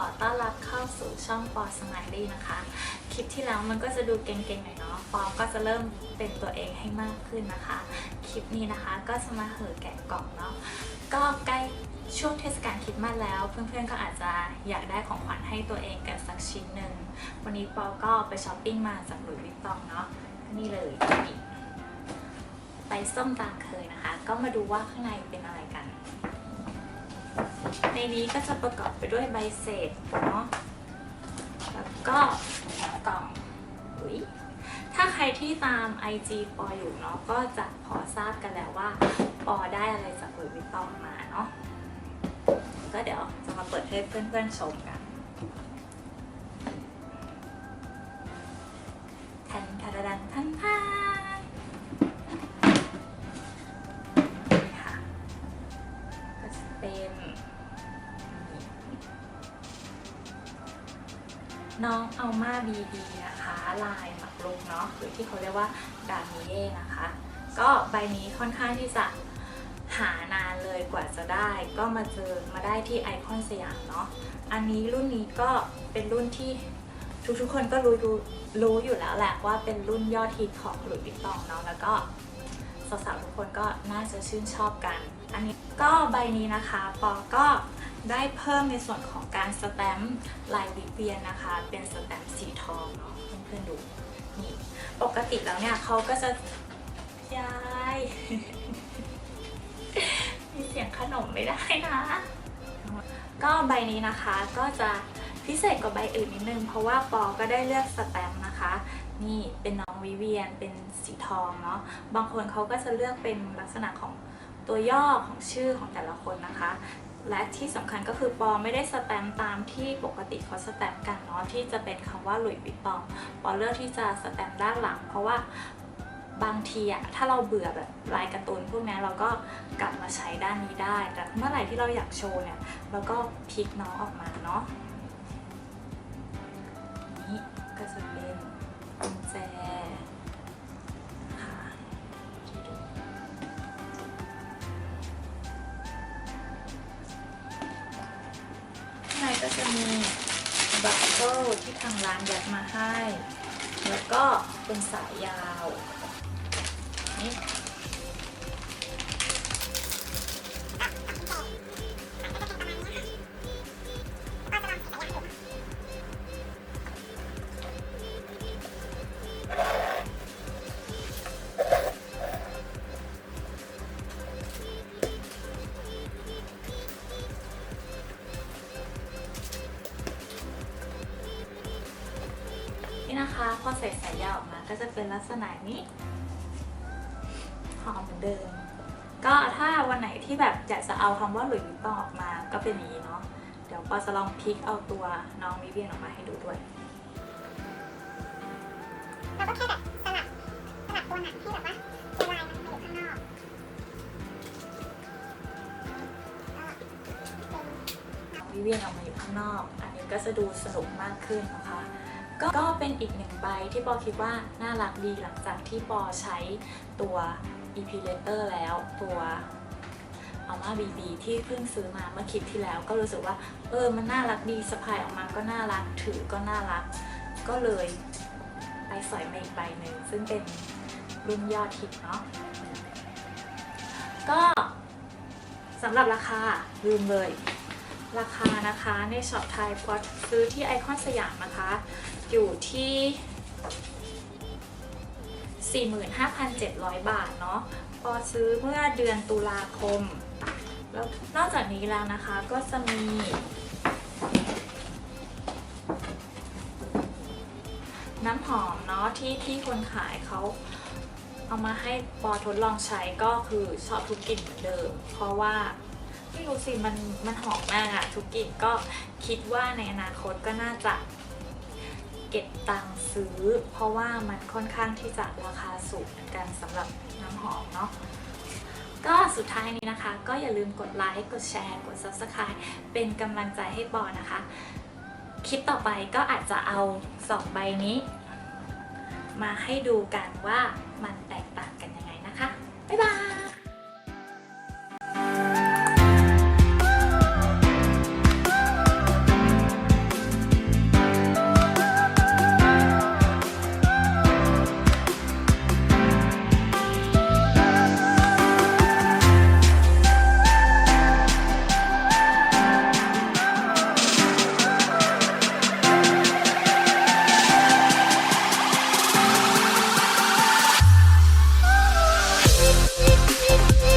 อต้อนรับเข้าสู่ช่องปอสมายลี่นะคะ คลิปที่แล้วมันก็จะดูเก่งๆหน่อยเนาะปอก็จะเริ่มเป็นตัวเองให้มากขึ้นนะคะ คลิปนี้นะคะก็จะมาเหอแกะกล่องเนาะ ก็ใกล้ช่วงเทศกาลคริดมาสแล้ว เพื่อนๆก็อาจจะอยากได้ของขวัญให้ตัวเองกันสักชิ้นหนึ่ง วันนี้ปอก็ไปช้อปปิ้งมาจากหลุยส์วิตตองเนาะนี่เลยไปส้มตามเคยนะคะ ก็มาดูว่าข้างในเป็นอะไรกัน ในนี้ก็จะประกอบไปด้วยใบเสร็จเนาะแล้วก็กล่องอุยถ้าใครที่ตาม IG ปออยู่เนาะก็จะพอทราบกันแล้วว่า ปอได้อะไรจากหลุยส์วิตตองมาเนาะก็เดี๋ยวจะมาเปิดให้เพื่อนๆชมกัน น้องอัลมาบีบีนะคะลายหมักลุกเนาะหรือที่เขาเรียกว่าดามิเย่นะคะ ก็ใบนี้ค่อนข้างที่จะหานานเลยกว่าจะได้ ก็มาเจอมาได้ที่ไอคอนสยามเนาะอันนี้รุ่นนี้ก็เป็นรุ่นที่ทุกๆคนก็รู้รู้รู้อยู่แล้วแหละว่าเป็นรุ่นยอดฮิตของหลุยส์วิตตองเนาะแล้วก็สาวๆทุกคนก็น่าจะชื่นชอบกัน อันนี้ก็ใบนี้นะคะปอก็ได้เพิ่มในส่วนของการสแตมป์ลายวิเวียนนะคะ เป็นสแตมป์สีทองเนาะเพื่อนๆดูนี่ปกติแล้วเนี่ยเขาก็จะยายมีเสียงขนมไม่ได้นะ ก็ใบนี้นะคะก็จะพิเศษกว่าใบอื่นนิดนึง เพราะว่าปอก็ได้เลือกสแตมป์นะคะ นี่เป็นน้องวิเวียนเป็นสีทองเนาะบางคนเขาก็จะเลือกเป็นลักษณะของ ตัวย่อของชื่อของแต่ละคนนะคะ และที่สำคัญก็คือปอไม่ได้สแตมป์ตามที่ปกติเขาสแตมป์กันเนาะที่จะเป็นคำว่าหลุยส์วิตตองปอเลือกที่จะสแตมป์ด้านหลัง เพราะว่าบางทีอะถ้าเราเบื่อแบบลายการ์ตูนพวกนี้เราก็กลับมาใช้ด้านนี้ได้ แต่เมื่อไหร่ที่เราอยากโชว์เนี่ยเราก็พลิกน้องออกมาเนาะนี่ก็จะ บัตเกิลที่ทางร้านยัดมาให้ แล้วก็เป็นสายยาว นี่ นี่นะคะพอใส่สายยาวออกมาก็จะเป็นลักษณะนี้หอมเหมือนเดิม ก็ถ้าวันไหนที่แบบอยากจะเอาคำว่าหลุยส์วิตตองออกมาก็เป็นอย่างนี้เนาะเดี๋ยวปอจะลองพลิกเอาตัวน้องวิเวียนออกมาให้ดูด้วยเราก็แค่แบบสลับสลับตัวหนังให้แบบว่าตัวลายมันอยู่ข้างนอกวิเวียนออกมาอยู่ข้างนอก อันนี้ก็จะดูสนุกมากขึ้นนะคะ ก็ก็เป็นอีกหนึ่งใบที่ปอคิดว่าน่ารักดีหลังจากที่ปอใช้ตัว e p l a t o r แล้วตัวเอามาบีบีที่เพิ่งซื้อมาเมื่อคลิปที่แล้วก็รู้สึกว่าเออมันน่ารักดีสะพายออกมาก็น่ารักถือก็น่ารัก ก็เลยไปสอยมาอีกใบหนึ่งซึ่งเป็นรุ่นยอดฮิตเนาะก็สำหรับราคาลืมเลย ราคานะคะในช็อปไทยพอซื้อที่ไอคอนสยามนะคะ อยู่ที่ 45,700 บาทเนาะพอซื้อเมื่อเดือนตุลาคม แล้วนอกจากนี้แล้วนะคะก็จะมีน้ำหอมเนาะที่ที่คนขายเขาเอามาให้ปอทดลองใช้ก็คือชอบทุกกลิ่นเหมือนเดิม เพราะว่า ไม่รู้สิมันมันหอมมากอะทุกกลิ่นก็คิดว่าในอนาคตก็น่าจะเก็บตังค์ซื้อ เพราะว่ามันค่อนข้างที่จะราคาสูงเหมือนกันสำหรับน้ำหอมเนาะก็สุดท้ายนี้นะคะ ก็อย่าลืมกดไลค์กดแชร์ กด Subscribe เป็นกำลังใจให้ปอนะคะ คลิปต่อไปก็อาจจะเอาสองใบนี้ มาให้ดูกันว่ามันแตกต่างกันยังไงนะคะ บ๊ายบาย